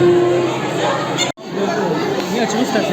Нет, чего стать?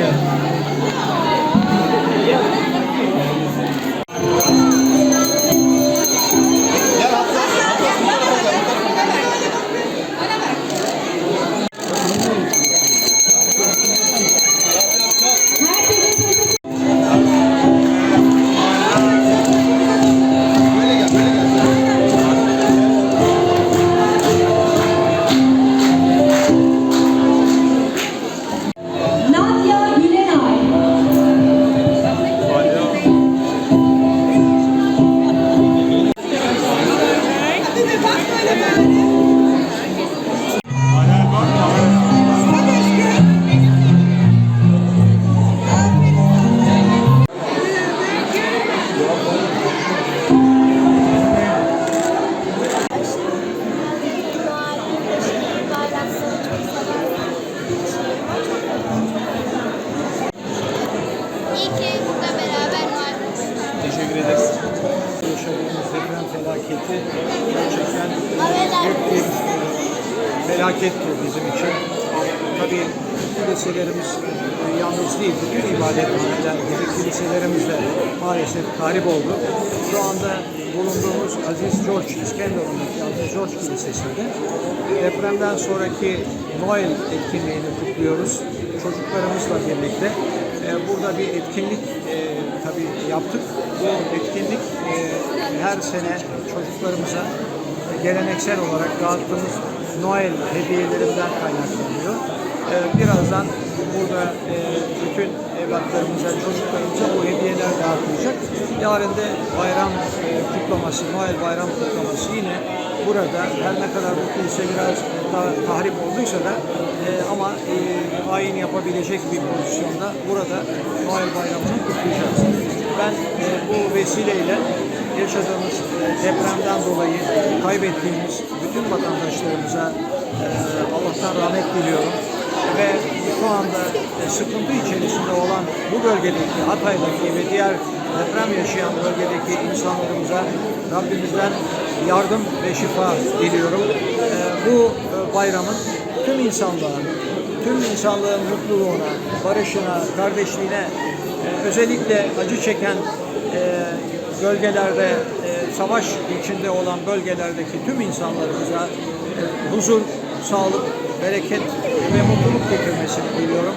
İyi ki burada beraber varız. Teşekkür ederiz. Yaşadığımız deprem felaketi gerçekten büyük bir felakettir bizim için. Tabii kiliselerimiz e, yalnız değil, bütün ibadethaneler gibi kiliselerimiz de maalesef tahrip oldu. Şu anda bulunduğumuz Aziz George İskenderun'daki Aziz George Kilisesi'nde depremden sonraki Noel etkinliğini kutluyoruz. Çocuklarımızla birlikte burada bir etkinlik e, tabii yaptık. Bu etkinlik e, her sene çocuklarımıza geleneksel olarak dağıttığımız Noel hediyelerinden kaynaklanıyor. E, birazdan burada e, bütün evlatlarımıza, çocuklarımıza bu hediyeler dağıtılacak. Yarın da bayram kutlaması, Noel bayram kutlaması yine burada her ne kadar bu kilise biraz ta- tahrip olduysa da e, ama e, ayin yapabilecek bir pozisyonda burada Noel bayramını kutlayacağız. Ben e, bu vesileyle yaşadığımız e, depremden dolayı kaybettiğimiz bütün vatandaşlarımıza e, Allah'tan rahmet diliyorum ve şu anda e, sıkıntı içerisinde olan bu bölgedeki Hatay'daki ve diğer deprem yaşayan bölgedeki insanlarımıza Rabbimizden yardım ve şifa diliyorum. E, Bu bayramın tüm insanlığa, tüm insanlığın mutluluğuna, barışına, kardeşliğine, e, özellikle acı çeken e, bölgelerde, e, savaş içinde olan bölgelerdeki tüm insanlarımıza e, huzur, sağlık, bereket ve mutluluk getirmesini diliyorum.